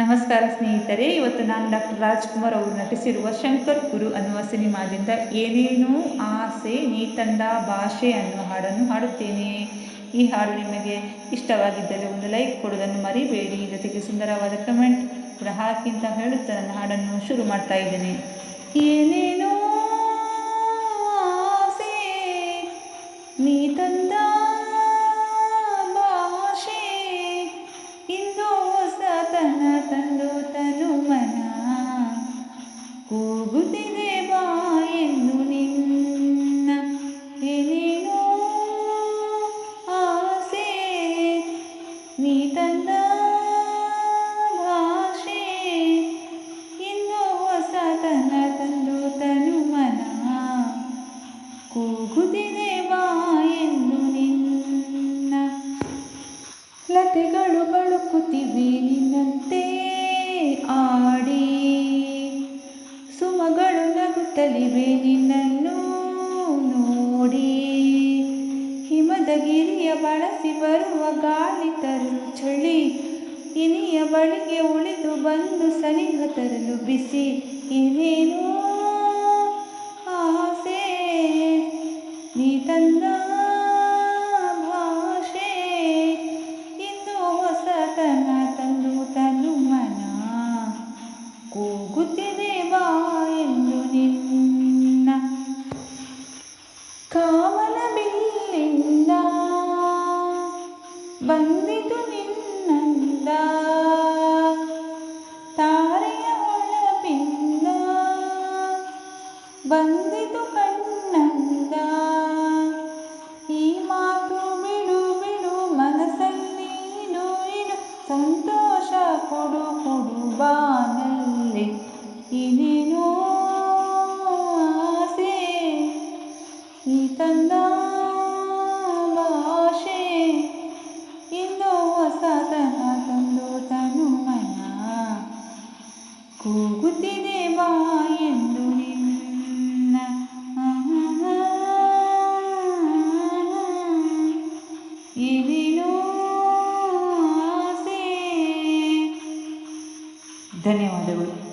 ನಮಸ್ಕಾರ ಸ್ನೇಹಿತರೆ, ಇವತ್ತು ನಾನು ಡಾಕ್ಟರ್ ರಾಜ್ಕುಮಾರ್ ಅವರು ನಟಿಸಿರುವ ಶಂಕರ್ ಗುರು ಅನ್ನುವ ಸಿನಿಮಾದಿಂದ ಏನೇನೋ ಆಸೆ, ನೀತಂಡ, ಭಾಷೆ ಅನ್ನುವ ಹಾಡನ್ನು ಹಾಡುತ್ತೇನೆ. ಈ ಹಾಡು ನಿಮಗೆ ಇಷ್ಟವಾಗಿದ್ದರೆ ಒಂದು ಲೈಕ್ ಕೊಡೋದನ್ನು ಮರಿಬೇಡಿ. ಜೊತೆಗೆ ಸುಂದರವಾದ ಕಮೆಂಟ್ ಕೂಡ ಹಾಕಿ ಅಂತ ಹೇಳುತ್ತಾ ನನ್ನ ಹಾಡನ್ನು ಶುರು ಮಾಡ್ತಾ ಇದ್ದೇನೆ. ಏನೇನೋ ಲತೆಗಳು ಬಳುಕುತ್ತಿವೆ ನಿನ್ನಂತೆ ಆಡಿ. ಸುಮಗಳು ನಗುತ್ತಲಿವೆ ನಿನ್ನನ್ನು ನೋಡಿ. ಹಿಮದ ಗಿರಿಯ ಬಳಸಿ ಬರುವ ಗಾಳಿ ತರಲು ಚಳಿ ಇನಿಯ ಬಳಿಗೆ ಉಳಿದು ಬಂದು ಸನಿಹ ತರಲು ಬಿಸಿ. ಏನೇನೋ ಬಂದಿತು ನಿನ್ನಂದ ತಾರೆಯ ಹೊಳಪಿಂದ ಬಂದಿತು ಕಣ್ಣಂದ ಈ ಮಾತು ಬಿಡು ಬಿಡು ಮನಸ್ಸಲ್ಲಿ ಇಡು ಇಡು ಸಂತೋಷ ಕೊಡು ಕೊಡು ಬಾನಲ್ಲಿ ಇದೇನೋ ಏನೇನೋ ಆಸೆ. ಧನ್ಯವಾದಗಳು.